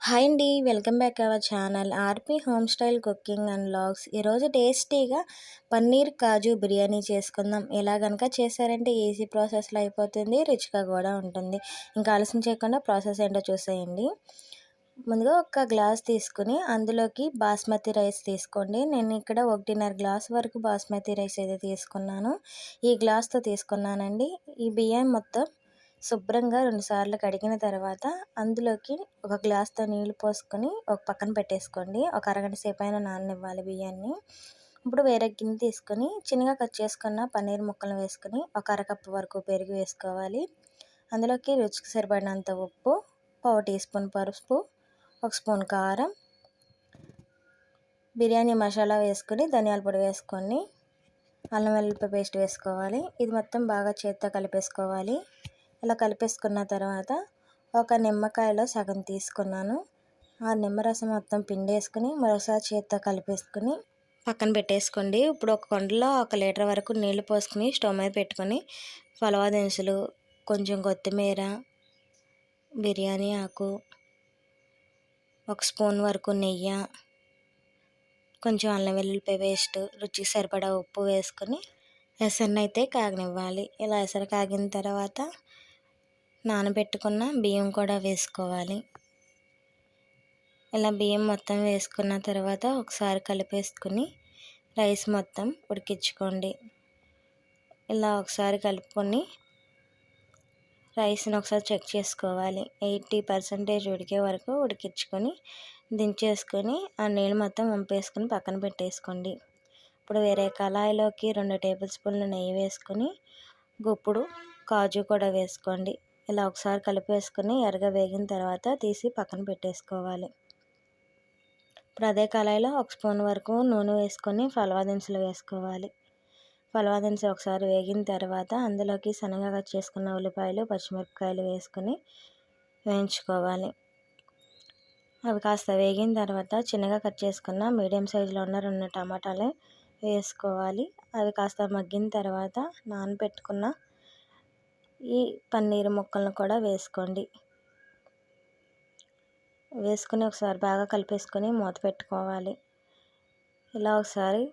Hi అండి welcome back our channel RP home style cooking and logs. ఈరోజు టేస్టీగా పన్నీర్ కాజు బిర్యానీ చేసుకుందాం. ఎలా కనుక చేశారంటే ఈజీ ప్రాసెస్లో అయిపోతుంది రుచిగా కూడా ఉంటుంది. ఇంకా ఆలస్యం చేయకుండా ప్రాసెస్ ఏంటో చూసేయండి. ముందుగా ఒక గ్లాస్ తీసుకుని అందులోకి బాస్మతి రైస్ తీసుకోండి. నేను ఇక్కడ ఒకటిన్నర గ్లాస్ వరకు బాస్మతి రైస్ అయితే తీసుకున్నాను. ఈ గ్లాస్తో తీసుకున్నానండి. ఈ బియ్యం మొత్తం శుభ్రంగా రెండుసార్లు కడిగిన తర్వాత అందులోకి ఒక గ్లాస్తో నీళ్ళు పోసుకొని ఒక పక్కన పెట్టేసుకోండి. ఒక అరగంట సేపు అయినా నాననివ్వాలి బియ్యాన్ని. ఇప్పుడు వేరే గిన్నె తీసుకొని చిన్నగా కట్ చేసుకున్న పన్నీర్ ముక్కలు వేసుకొని ఒక అరకప్పు వరకు పెరుగు వేసుకోవాలి. అందులోకి రుచికి సరిపడినంత ఉప్పు పావు టీ స్పూన్ పసుపు ఒక స్పూన్ కారం బిర్యానీ మసాలా వేసుకొని ధనియాల పొడి వేసుకొని అల్లం వెల్లుల్లి పేస్ట్ వేసుకోవాలి. ఇది మొత్తం బాగా చేత్తో కలిపేసుకోవాలి. ఇలా కలిపేసుకున్న తర్వాత ఒక నిమ్మకాయలో సగం తీసుకున్నాను. ఆ నిమ్మరసం మొత్తం పిండేసుకుని మరోసారి చేత్తో కలిపేసుకుని పక్కన పెట్టేసుకోండి. ఇప్పుడు ఒక కొండలో ఒక లీటర్ వరకు నీళ్ళు పోసుకుని స్టవ్ మీద పెట్టుకొని ఫలవా దినుసులు కొంచెం కొత్తిమీర బిర్యానీ ఆకు ఒక స్పూన్ వరకు నెయ్యి కొంచెం అల్లం వెల్లుల్లిపాయ పేస్ట్ రుచికి సరిపడా ఉప్పు వేసుకొని ఎసరిని అయితే కాగనివ్వాలి. ఇలా ఎసరు కాగిన తర్వాత నానబెట్టుకున్న బియ్యం కూడా వేసుకోవాలి. ఇలా బియ్యం మొత్తం వేసుకున్న తర్వాత ఒకసారి కలిపేసుకుని రైస్ మొత్తం ఉడికించుకోండి. ఇలా ఒకసారి కలుపుకొని రైస్ని ఒకసారి చెక్ చేసుకోవాలి. ఎయిటీ పర్సెంటేజ్ ఉడికే వరకు ఉడికించుకొని దించేసుకొని ఆ నీళ్ళు మొత్తం వంపేసుకొని పక్కన పెట్టేసుకోండి. ఇప్పుడు వేరే కళాయిలోకి రెండు టేబుల్ స్పూన్లు నెయ్యి వేసుకొని గుప్పుడు కాజు కూడా వేసుకోండి. ఇలా ఒకసారి కలిపేసుకుని ఎర్రగా వేగిన తర్వాత తీసి పక్కన పెట్టేసుకోవాలి. ఇప్పుడు అదే కళాయిలో ఒక స్పూన్ వరకు నూనె వేసుకొని ఫలవా దినుసులు వేసుకోవాలి. ఫలవా దినుసులు ఒకసారి వేగిన తర్వాత అందులోకి సన్నగా కట్ చేసుకున్న ఉల్లిపాయలు పచ్చిమిరపకాయలు వేసుకొని వేయించుకోవాలి. అవి కాస్త వేగిన తర్వాత చిన్నగా కట్ చేసుకున్న మీడియం సైజులో ఉన్న రెండు టమాటాలు వేసుకోవాలి. అవి కాస్త మగ్గిన తర్వాత నానబెట్టుకున్న ఈ పన్నీర్ ముక్కలను కూడా వేసుకోండి. వేసుకుని ఒకసారి బాగా కలిపేసుకొని మూత పెట్టుకోవాలి. ఇలా ఒకసారి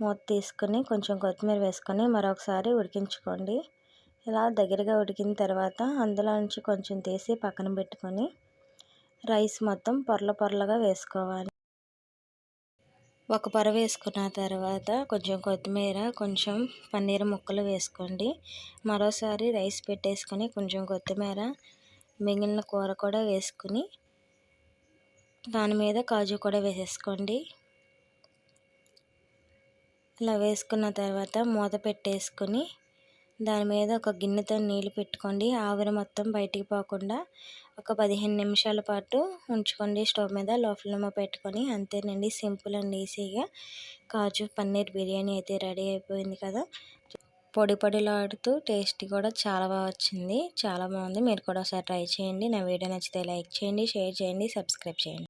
మూత తీసుకుని కొంచెం కొత్తిమీర వేసుకొని మరొకసారి ఉడికించుకోండి. ఇలా దగ్గరగా ఉడికిన తర్వాత అందులో నుంచి కొంచెం తీసి పక్కన పెట్టుకొని రైస్ మొత్తం పొరల పొరలుగా వేసుకోవాలి. ఒక పొర వేసుకున్న తర్వాత కొంచెం కొత్తిమీర కొంచెం పన్నీర్ ముక్కలు వేసుకోండి. మరోసారి రైస్ పెట్టేసుకొని కొంచెం కొత్తిమీర మిగిలిన కూర కూడా వేసుకుని దాని మీద కాజు కూడా వేసేసుకోండి. ఇలా వేసుకున్న తర్వాత మూత పెట్టేసుకొని దాని మీద ఒక గిన్నెతో నీళ్ళు పెట్టుకోండి. ఆవిరి మొత్తం బయటికి పోకుండా ఒక పదిహేను నిమిషాల పాటు ఉంచుకోండి. స్టవ్ మీద లోపల పెట్టుకొని అంతేనండి. సింపుల్ అండ్ ఈజీగా కాజు పన్నీర్ బిర్యానీ అయితే రెడీ అయిపోయింది కదా. పొడి పొడిలాడుతూ టేస్ట్ కూడా చాలా బాగా వచ్చింది. చాలా బాగుంది. మీరు కూడా ఒకసారి ట్రై చేయండి. నా వీడియో నచ్చితే లైక్ చేయండి షేర్ చేయండి సబ్స్క్రైబ్ చేయండి.